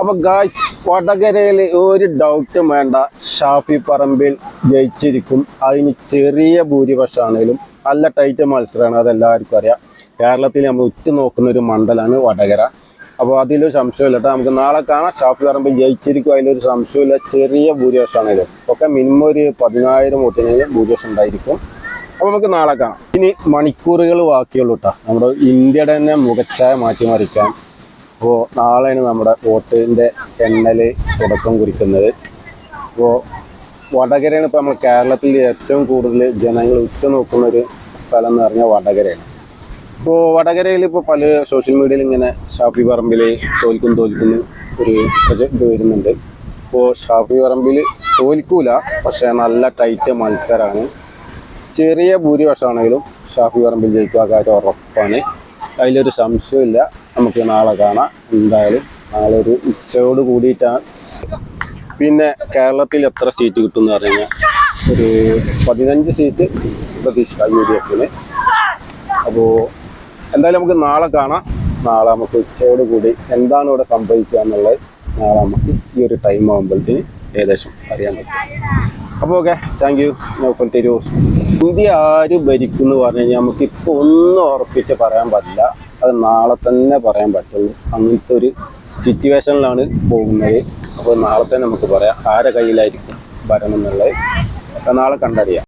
അപ്പൊ ഗായ്സ് വടകരയിൽ ഒരു ഡൗട്ടും വേണ്ട. ഷാഫി പറമ്പിൽ ജയിച്ചിരിക്കും. അതിന് ചെറിയ ഭൂരിപക്ഷമാണെങ്കിലും നല്ല ടൈറ്റ് മത്സരമാണ്. അതെല്ലാവർക്കും അറിയാം. കേരളത്തിൽ നമ്മൾ ഉറ്റുനോക്കുന്ന ഒരു മണ്ഡലമാണ് വടകര. അപ്പോൾ അതിലൊരു സംശയമില്ല കേട്ടോ. നമുക്ക് നാളെ കാണാം. ഷാഫി പറമ്പിൽ ജയിച്ചിരിക്കും. അതിലൊരു സംശയമില്ല. ചെറിയ ഭൂരിപക്ഷമാണെങ്കിലും. ഒക്കെ മിനിമം ഒരു പതിനായിരം വോട്ടിനെങ്കിലും ഭൂരിപക്ഷം ഉണ്ടായിരിക്കും. അപ്പോൾ നമുക്ക് നാളെ കാണാം. ഇനി മണിക്കൂറുകൾ ബാക്കിയുള്ളൂ കേട്ടോ. നമ്മുടെ ഇന്ത്യയുടെ തന്നെ മുഖച്ഛായ മാറ്റിമറിക്കാൻ അപ്പോൾ നാളെയാണ് നമ്മുടെ വോട്ടിന്റെ എണ്ണൽ തുടക്കം കുറിക്കുന്നത്. അപ്പോൾ വടകരയാണ് ഇപ്പോൾ നമ്മൾ കേരളത്തിൽ ഏറ്റവും കൂടുതൽ ജനങ്ങൾ ഉറ്റുനോക്കുന്ന ഒരു സ്ഥലം എന്ന് പറഞ്ഞാൽ വടകരയാണ്. ഇപ്പോൾ വടകരയിൽ ഇപ്പോൾ പല സോഷ്യൽ മീഡിയയിൽ ഇങ്ങനെ ഷാഫി പറമ്പിൽ തോൽക്കും തോൽക്കുന്നു ഒരു ഇത് വരുന്നുണ്ട്. ഇപ്പോൾ ഷാഫി പറമ്പിൽ തോൽക്കൂല പക്ഷേ നല്ല ടൈറ്റ് മത്സരമാണ് ചെറിയ ഭൂരിപക്ഷമാണെങ്കിലും ഷാഫി പറമ്പിൽ ജയിക്കുക കാര്യം ഉറപ്പാണ്. അതിലൊരു സംശയമില്ല നമുക്ക് നാളെ കാണാം. എന്തായാലും നാളെ ഒരു ഉച്ചയോട് കൂടിയിട്ടാണ്. പിന്നെ കേരളത്തിൽ എത്ര സീറ്റ് കിട്ടും എന്ന് പറഞ്ഞു കഴിഞ്ഞാൽ ഒരു പതിനഞ്ച് സീറ്റ് പ്രതീക്ഷിക്കാം യു ഡി എഫിന്. അപ്പോൾ എന്തായാലും നമുക്ക് നാളെ കാണാം. നാളെ നമുക്ക് ഉച്ചയോട് കൂടി എന്താണ് ഇവിടെ സംഭവിക്കുക എന്നുള്ളത് നാളെ നമുക്ക് ഈ ഒരു ടൈം ആകുമ്പോഴത്തേന് ഏകദേശം അറിയാൻ പറ്റും. അപ്പോൾ ഓക്കെ താങ്ക് യു നോക്കൽ തരൂ. ഇന്ത്യ ആര് ഭരിക്കും എന്ന് പറഞ്ഞു കഴിഞ്ഞാൽ നമുക്ക് ഇപ്പോൾ ഒന്നും ഉറപ്പിച്ച് പറയാൻ പറ്റില്ല. അത് നാളെ തന്നെ പറയാൻ പറ്റുള്ളൂ. അങ്ങനത്തെ ഒരു സിറ്റുവേഷനിലാണ് പോകുന്നത്. അപ്പോൾ നാളെ തന്നെ നമുക്ക് പറയാം ആരെ കയ്യിലായിരിക്കും ഭരണം എന്നുള്ളത്. നാളെ കണ്ടറിയാം.